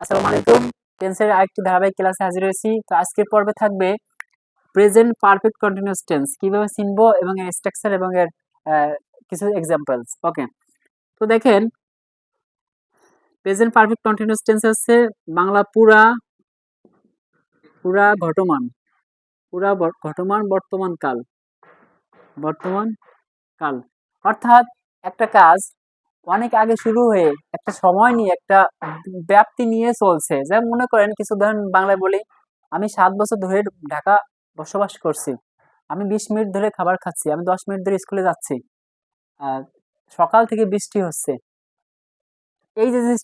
আসসালামু আলাইকুম। টেন্সের আরেকটি ধারাবাহিক ক্লাসে হাজির হয়েছি। তো আজকের পর্বে থাকবে প্রেজেন্ট পারফেক্ট কন্টিনিউয়াস টেন্স কীভাবে চিনবো এবং এর স্ট্রাকচার এবং এর কিছু এক্সাম্পলস ওকে তো দেখেন প্রেজেন্ট পারফেক্ট কন্টিনিউয়াস টেন্স হচ্ছে বাংলা পুরা পুরা ঘটমান পুরা ঘটমান বর্তমান কাল বর্তমান কাল। অর্থাৎ একটা কাজ অনেক আগে শুরু হয়ে একটা সময় নিয়ে একটা ব্যাপ্তি নিয়ে চলছে। যেমন মনে করেন কিছু ধরেন বাংলায় বলি, আমি সাত বছর ধরে ঢাকা বসবাস করছি। আমি বিশ মিনিট ধরে খাবার খাচ্ছি, আমি দশ মিনিট ধরে স্কুলে যাচ্ছি। সকাল থেকে বৃষ্টি হচ্ছে। এই যে যে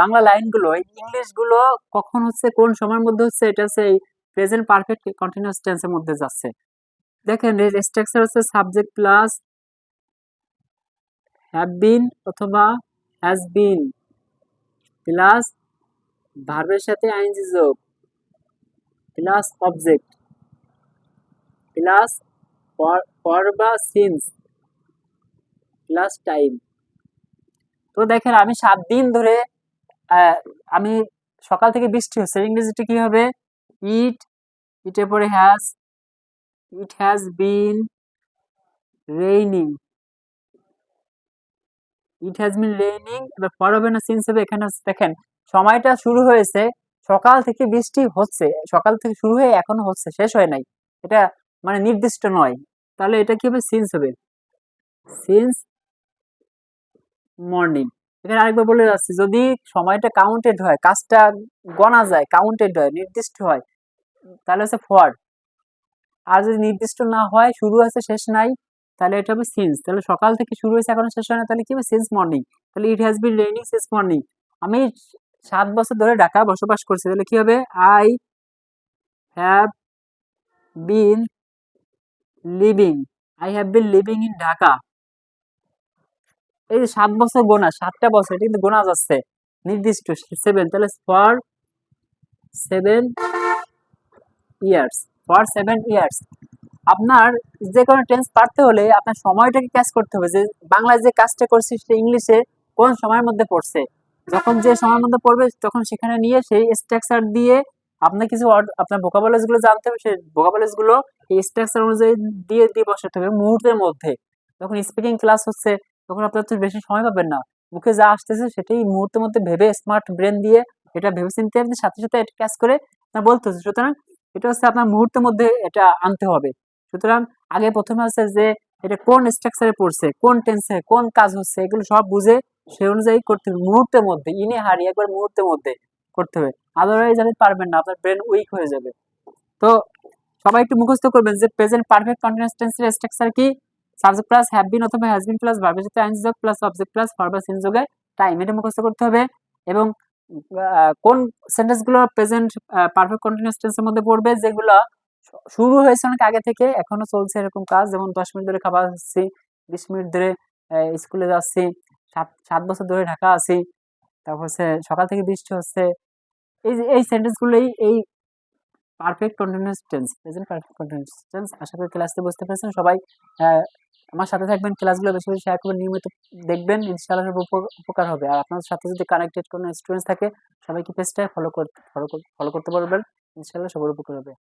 বাংলা লাইনগুলো ইংলিশগুলো কখন হচ্ছে, কোন সময়ের মধ্যে হচ্ছে, এটা হচ্ছে প্রেজেন্ট পারফেক্ট কন্টিনিউয়াস টেন্সের মধ্যে যাচ্ছে। দেখেন স্ট্রাকচার হচ্ছে সাবজেক্ট প্লাস হ্যাভ বিন অথবা হ্যাজ বিন প্লাস ভার্বের সাথে আইনজি যোগ প্লাস অবজেক্ট প্লাস ফর বা সিন্স প্লাস টাইম তো দেখেন আমি সাত দিন ধরে আমি সকাল থেকে বৃষ্টি হচ্ছে। ইংরেজিতে কি হবে? ইট ইটের পরে has it has been raining it has been raining এবার পর হবে না সিন্স হবে এখানে দেখেন, সময়টা শুরু হয়েছে, সকাল থেকে বৃষ্টি হচ্ছে, সকাল থেকে শুরু হয়ে এখনও হচ্ছে, শেষ হয় নাই। এটা মানে নির্দিষ্ট নয়। তাহলে এটা কি হবে? সিন্স হবে। সিন্স মর্নিং এখানে আরেকবার বলে যাচ্ছি, যদি সময়টা কাউন্টেড হয়, কাজটা গণা যায় কাউন্টেড হয়, নির্দিষ্ট হয়, তাহলে হচ্ছে ফর আর যদি নির্দিষ্ট না হয়, শুরু আছে, শেষ নাই তাহলে এটা হবে সিন্স তাহলে সকাল থেকে শুরু হয়েছে, এখনও শেষ হয় না, তাহলে কি হবে? সিন্স মর্নিং তাহলে it has been raining since morning আমি সাত বছর ধরে ঢাকা বসবাস করছি, তাহলে কি হবে? I have been living I have been living in Dhaka এই যে সাত বছর গোনা, সাতটা বছর, এটা কিন্তু গোনা যাচ্ছে। নির্দিষ্ট সেভেন তাহলে for seven years for seven years আপনার যে কোনো টেন্স পারতে হলে আপনার সময়টাকে ক্যাচ করতে হবে যে বাংলায় যে কাজটা করছি সেটা ইংলিশে কোন সময়ের মধ্যে পড়ছে। যখন যে সময়ের মধ্যে পড়বে তখন সেখানে নিয়ে সেই স্ট্রাকচার দিয়ে আপনার কিছু আপনার ভোকাবুলারিজগুলো জানতে হবে সেই ভোকাবুলারিজগুলো এই স্ট্রাকচার অনুযায়ী দিয়ে দিয়ে বসাতে হবে মুহূর্তের মধ্যে। যখন স্পিকিং ক্লাস হচ্ছে, তখন আপনার তো বেশি সময় পাবেন না। মুখে যা আসতেছে সেটাই মুহূর্তের মধ্যে ভেবে স্মার্ট ব্রেন দিয়ে এটা ভেবে চিনতে আপনি সাথে সাথে এটা ক্যাচ করে বলতে হচ্ছে সুতরাং এটা হচ্ছে আপনার মুহূর্তের মধ্যে এটা আনতে হবে। সুতরাং আগে প্রথমে হচ্ছে যে, এটা কোন স্ট্রাকচারে পড়ছে, কোন টেন্সে কোন কাজ হচ্ছে, এগুলো সব বুঝে সেই অনুযায়ী করতে হবে, মুহূর্তের মধ্যে ইনে হারি একবার মুহূর্তের মধ্যে করতে হবে। আদারওয়াইজ আপনি পারবেন না, আপনার ব্রেন উইক হয়ে যাবে। তো সবাই একটু মুখস্থ করবেন যে প্রেজেন্ট পারফেক্ট কন্টিনিউয়াস টেন্সের স্ট্রাকচার কি? সাবজেক্ট প্লাস হ্যাভ বিন অথবা হ্যাজ বিন প্লাস ভার্বের সাথে আইন যোগ plus object plus verb since যোগে টাইম এটা মুখস্থ করতে হবে। এবং কোন সেন্টেন্সগুলো প্রেজেন্ট পারফেক্ট কন্টিনিউয়াস টেন্সের মধ্যে পড়বে, যেগুলো শুরু হয়েছে অনেক আগে থেকে, এখনও চলছে এরকম কাজ। যেমন দশ মিনিট ধরে খাবার খাচ্ছি বিশ মিনিট ধরে স্কুলে যাচ্ছি, সাত সাত বছর ধরে ঢাকা আছি। তারপর হচ্ছে সকাল থেকে বৃষ্টি হচ্ছে। এই যে, এই সেন্টেন্স গুলোই এই perfect continuous tense present perfect continuous tense আশা করি ক্লাসে বুঝতে পেরেছেন সবাই। আমার সাথে থাকবেন ক্লাসগুলো বেশি বেশি শেয়ার করবেন, নিয়মিত দেখবেন, ইনশাআল্লাহ উপকার হবে। আর আপনাদের সাথে যদি কানেক্টেড কোনো স্টুডেন্টস থাকে, সবাইকে পেজটা ফলো করতে ফলো করতে পারবেন, ইনশাআল্লাহ সবার উপকার হবে।